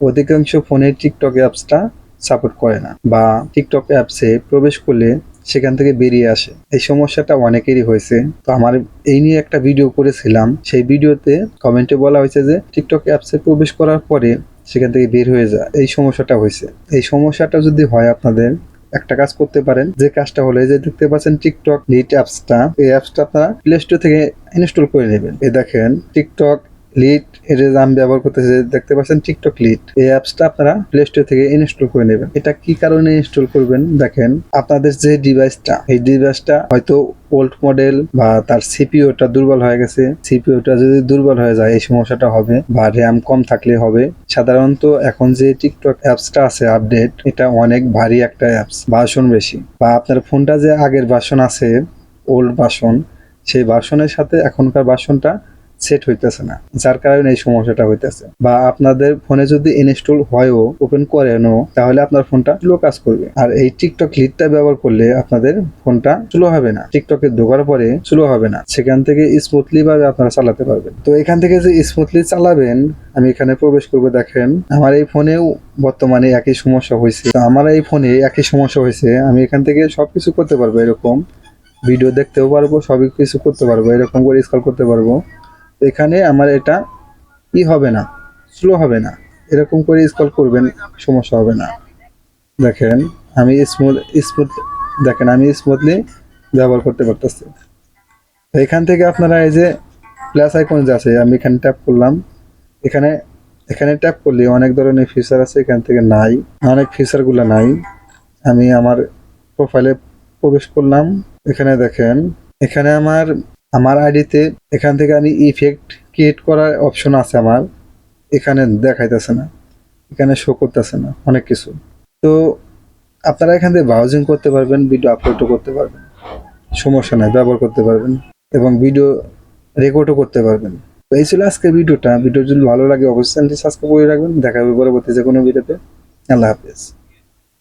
অধিকাংশ ফোনে টিকটক অ্যাপসটা সাপোর্ট করে না বা টিকটক অ্যাপসে প্রবেশ করলে সেখান থেকে বেরিয়ে আসে। এই সমস্যাটা অনেকেরই হয়েছে। তো আমার এই নিয়ে একটা ভিডিও করেছিলাম। সেই ভিডিওতে কমেন্টে বলা হয়েছে যে টিকটক অ্যাপসে প্রবেশ করার পরে সেখান থেকে বের হয়ে যায় এই সমস্যাটা হয়েছে। এই সমস্যাটা যদি হয় আপনাদের, একটা কাজ করতে পারেন। যে কাজটা হলো যে দেখতে পাচ্ছেন টিকটক লিড অ্যাপসটা এই অ্যাপসটা আপনারা প্লে স্টোর থেকে ইনস্টল করে নেবেন। এই দেখেন টিকটক লিড এর আমি ব্যবহার করতেছি দেখতে পাচ্ছেন টিকটক লিড এই অ্যাপসটা আপনারা প্লে স্টোর থেকে ইনস্টল করে নেবেন। এটা কি কারণে ইনস্টল করবেন? দেখেন, আপনাদের যে ডিভাইসটা এই ডিভাইসটা হয়তো ওল্ড মডেল বা তার সিপিওটা দুর্বল হয়ে গেছে। সিপিওটা যদি দুর্বল হয়ে যায়, এই সমস্যাটা হবে বা র্যাম কম থাকলে হবে। সাধারণত এখন যে টিকটক অ্যাপসটা আছে আপডেট এটা অনেক ভারী একটা অ্যাপস ভাষণ বেশি। বা আপনার ফোনটা যে আগের ভাষণ আছে ওল্ড ভাষণ সেই ভাষণের সাথে এখনকার ভাষণটা সেট হইতেছে না। যার কারণে এই সমস্যাটা হইতেছে। বা আপনাদের ফোনে যদি ইনস্টল হয়ও ওপেন করেনও তাহলে আপনার ফোনটা স্লো কাজ করবে। আর এই টিকটক লিডটা ব্যবহার করলে আপনাদের ফোনটা স্লো হবে না। টিকটকে ঢোকার পরে স্লো হবে না। সেখান থেকে স্মুথলি ভাবে আপনারা চালাতে পারবেন। তো এখান থেকে যে স্মুথলি চালাবেন, আমি এখানে প্রবেশ করব, দেখেন। আমার এই ফোনেও বর্তমানে একই সমস্যা হয়েছে আমার এই ফোনে একই সমস্যা হয়েছে আমি এখান থেকে সবকিছু করতে পারব এরকম। ভিডিও দেখতেও পারব, সবই কিছু করতে পারব। এরকম করে স্কল করতে পারব। এখানে আমার এটা ই হবে না স্লো হবে না। এরকম করে স্কল করবেন, সমস্যা হবে না। দেখেন, আমি স্মুথ স্মুথ দেখেন, আমি স্মুথলি ব্যবহার করতে পারতেছি। এখান থেকে আপনারা এই যে প্লাস আইকন যে আছে, আমি এখানে ট্যাপ করলাম। এখানে এখানে ট্যাপ করলে অনেক ধরনের ফিচার আছে, এখান থেকে নাই। অনেক ফিচারগুলো নাই। আমি আমার প্রোফাইলে প্রবেশ করলাম। এখানে দেখেন, এখানে আমার আমার আইডিতে এখান থেকে আমি ইফেক্ট ক্রিয়েট করার অপশন আছে আমার। এখানে দেখাইতেছে না। এখানে শো করতেছে না। অনেক কিছু। তো আপনারা এখান থেকে ব্রাউজিং করতে পারবেন ভিডিও আপলোডও করতে পারবেন। সমস্যা নাই, ব্যবহার করতে পারবেন এবং ভিডিও রেকর্ডও করতে পারবেন। তো এই ছিল আজকের ভিডিওটা। ভিডিও যদি ভালো লাগে, অবশ্যই সাবস্ক্রাইব করে রাখবেন। দেখা হবে পরবর্তী যে কোনো ভিডিওতে। আল্লাহ হাফেজ।